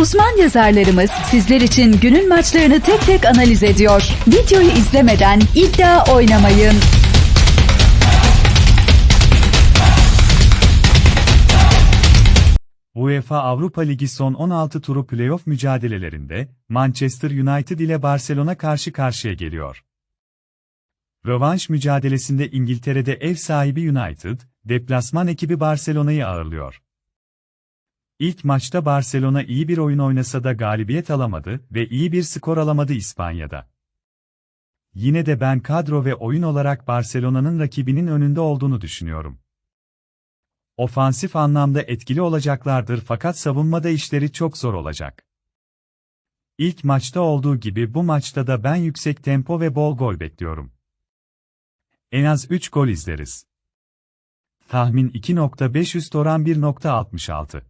Uzman yazarlarımız sizler için günün maçlarını tek tek analiz ediyor. Videoyu izlemeden iddia oynamayın. UEFA Avrupa Ligi son 16 turu playoff mücadelelerinde Manchester United ile Barcelona karşı karşıya geliyor. Rövanş mücadelesinde İngiltere'de ev sahibi United, deplasman ekibi Barcelona'yı ağırlıyor. İlk maçta Barcelona iyi bir oyun oynasa da galibiyet alamadı ve iyi bir skor alamadı İspanya'da. Yine de ben kadro ve oyun olarak Barcelona'nın rakibinin önünde olduğunu düşünüyorum. Ofansif anlamda etkili olacaklardır fakat savunmada işleri çok zor olacak. İlk maçta olduğu gibi bu maçta da ben yüksek tempo ve bol gol bekliyorum. En az 3 gol izleriz. Tahmin 2.5 üst oran 1.66.